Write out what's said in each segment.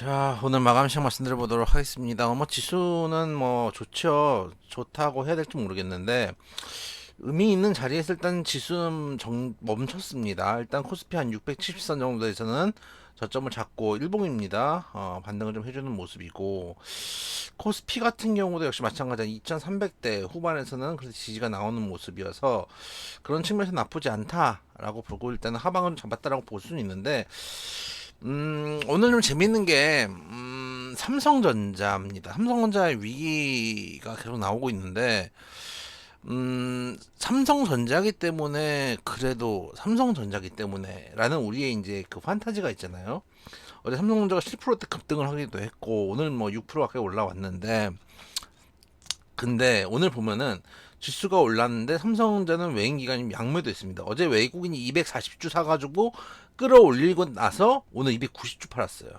자, 오늘 마감 시장 말씀드려 보도록 하겠습니다. 어, 뭐 지수는 뭐 좋죠. 좋다고 해야 될지 모르겠는데 의미 있는 자리에서 일단 지수는 정, 멈췄습니다. 일단 코스피 한 670선 정도에서는 저점을 잡고 일봉입니다. 어, 반등을 좀 해주는 모습이고 코스피 같은 경우도 역시 마찬가지 2,300대 후반에서는 그래도 지지가 나오는 모습이어서 그런 측면에서 나쁘지 않다라고 보고 일단은 하방을 잡았다라고 볼 수는 있는데 음, 오늘 좀 재밌는 게, 음, 삼성전자입니다. 삼성전자의 위기가 계속 나오고 있는데, 음, 삼성전자기 때문에, 그래도 삼성전자기 때문에, 라는 우리의 이제 그 판타지가 있잖아요. 어제 삼성전자가 7%대 급등을 하기도 했고, 오늘 뭐 6% 가까이 올라왔는데, 근데 오늘 보면은 지수가 올랐는데 삼성전자는 외인 기관이 양매도 있습니다. 어제 외국인이 240주 사가지고 끌어올리고 나서 오늘 290주 팔았어요.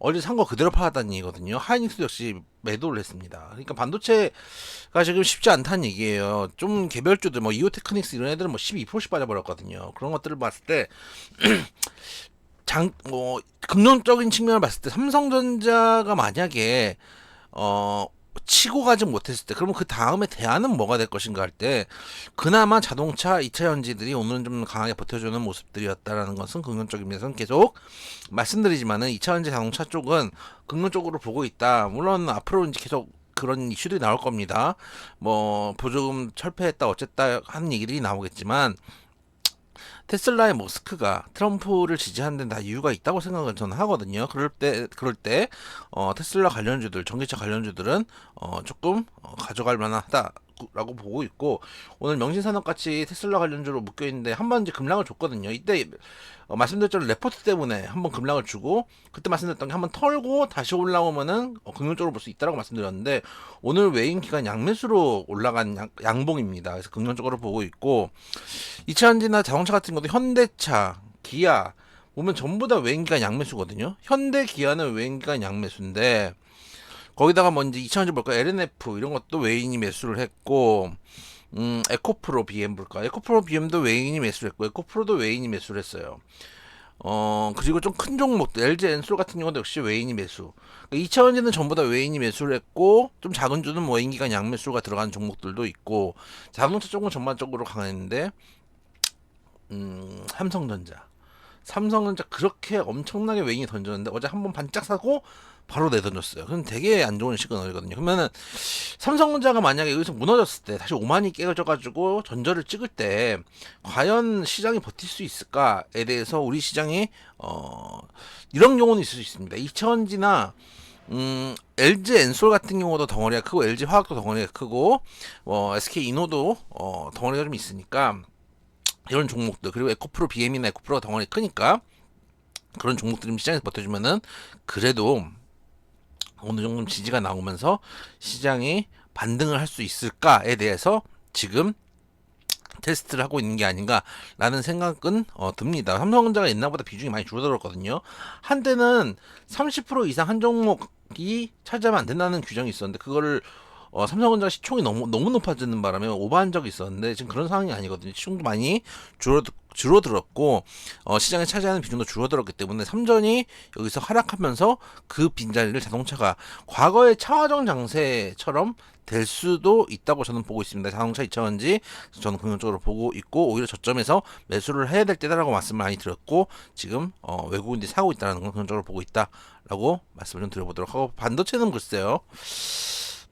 어제 산 거 그대로 팔았다는 얘기거든요. 하이닉스 역시 매도를 했습니다. 그러니까 반도체가 지금 쉽지 않다는 얘기예요. 좀 개별주들 뭐 이오테크닉스 이런 애들은 뭐 12%씩 빠져버렸거든요. 그런 것들을 봤을 때 장, 뭐, 긍정적인 측면을 봤을 때 삼성전자가 만약에, 어, 치고 가지 못했을 때, 그러면 그 다음에 대안은 뭐가 될 것인가 할 때, 그나마 자동차 2차 전지들이 오늘은 좀 강하게 버텨주는 모습들이었다라는 것은 긍정적인 면에서는 계속 말씀드리지만은 2차 전지 자동차 쪽은 긍정적으로 보고 있다. 물론 앞으로 이제 계속 그런 이슈들이 나올 겁니다. 뭐, 보조금 철폐했다, 어쨌다 하는 얘기들이 나오겠지만, 테슬라의 머스크가 트럼프를 지지하는 데는 다 이유가 있다고 생각을 저는 하거든요. 그럴 때, 그럴 때, 어, 테슬라 관련주들, 전기차 관련주들은, 어, 조금, 어, 가져갈 만하다. 라고 보고 있고 오늘 명신산업같이 테슬라 관련주로 묶여 있는데 한 번 이제 급락을 줬거든요. 이때 어, 말씀드렸던 레포트 때문에 한번 급락을 주고 그때 말씀드렸던 게 한번 털고 다시 올라오면은 어, 긍정적으로 볼 수 있다라고 말씀드렸는데 오늘 외인 기간 양매수로 올라간 양, 양봉입니다. 그래서 긍정적으로 보고 있고 이차전지나 자동차 같은 것도 현대차, 기아 보면 전부 다 외인 기간 양매수거든요. 현대 기아는 외인 기간 양매수인데 거기다가 뭐 이제 2000년 볼까 LNF 이런 것도 외인이 매수를 했고 음 에코프로 BM 볼까 에코프로 BM도 외인이 매수를 했고 에코프로도 외인이 매수를 했어요. 어 그리고 좀 큰 종목 LG 엔솔 같은 경우도 역시 외인이 매수. 그러니까 2차원지는 전부 다 외인이 매수를 했고 좀 작은 주는 뭐 인기가 양매수가 들어가는 종목들도 있고 자동차 쪽은 전반적으로 강했는데 음 삼성전자 삼성전자 그렇게 엄청나게 외인이 던졌는데 어제 한 번 반짝 사고 바로 내던졌어요. 그럼 되게 안 좋은 시그널이거든요. 그러면은 삼성전자가 만약에 여기서 무너졌을 때 다시 오만이 깨져가지고 전저를 찍을 때 과연 시장이 버틸 수 있을까에 대해서 우리 시장이 어 이런 경우는 있을 수 있습니다. 이천지나 음, LG 엔솔 같은 경우도 덩어리가 크고 LG 화학도 덩어리가 크고 뭐 SK 이노도 어 덩어리가 좀 있으니까 이런 종목들 그리고 에코프로 BM이나 에코프로가 덩어리 크니까 그런 종목들이 시장에서 버텨주면은 그래도 어느 정도 지지가 나오면서 시장이 반등을 할 수 있을까에 대해서 지금 테스트를 하고 있는 게 아닌가라는 생각은 어, 듭니다. 삼성전자가 옛날보다 비중이 많이 줄어들었거든요. 한때는 30% 이상 한 종목이 차지하면 안 된다는 규정이 있었는데 그거를 어, 삼성전자 시총이 너무 너무 높아지는 바람에 오버한 적이 있었는데 지금 그런 상황이 아니거든요. 시총도 많이 줄어들 줄어들었고 어, 시장에 차지하는 비중도 줄어들었기 때문에 삼전이 여기서 하락하면서 그 빈자리를 자동차가 과거의 차화정 장세처럼 될 수도 있다고 저는 보고 있습니다. 자동차 2차원지 저는 긍정적으로 보고 있고 오히려 저점에서 매수를 해야 될 때다라고 말씀을 많이 드렸고 지금 어, 외국인들이 사고 있다는 건 긍정적으로 보고 있다라고 말씀을 좀 드려보도록 하고 반도체는 글쎄요.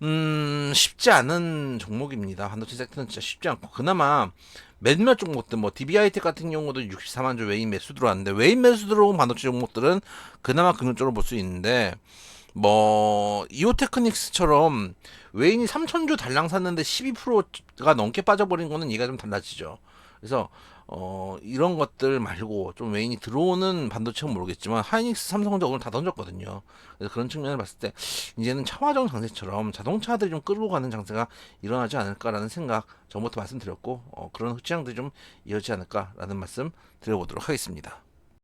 음, 쉽지 않은 종목입니다. 반도체 섹터는 진짜 쉽지 않고 그나마 몇몇 종목들 뭐 DBI텍 같은 경우도 64만 주 외인 매수 들어왔는데 외인 매수 들어온 반도체 종목들은 그나마 긍정적으로 볼 수 있는데 뭐 이오테크닉스처럼 외인이 3천주 달랑 샀는데 12%가 넘게 빠져버린 거는 얘가 좀 달라지죠. 그래서 어 이런 것들 말고 좀 외인이 들어오는 반도체는 모르겠지만 하이닉스, 삼성전자 오늘 다 던졌거든요. 그래서 그런 측면을 봤을 때 이제는 차화정 장세처럼 자동차들이 좀 끌고 가는 장세가 일어나지 않을까라는 생각 전부터 말씀드렸고 어, 그런 흐지장들이 좀 이어지지 않을까라는 말씀 드려보도록 하겠습니다.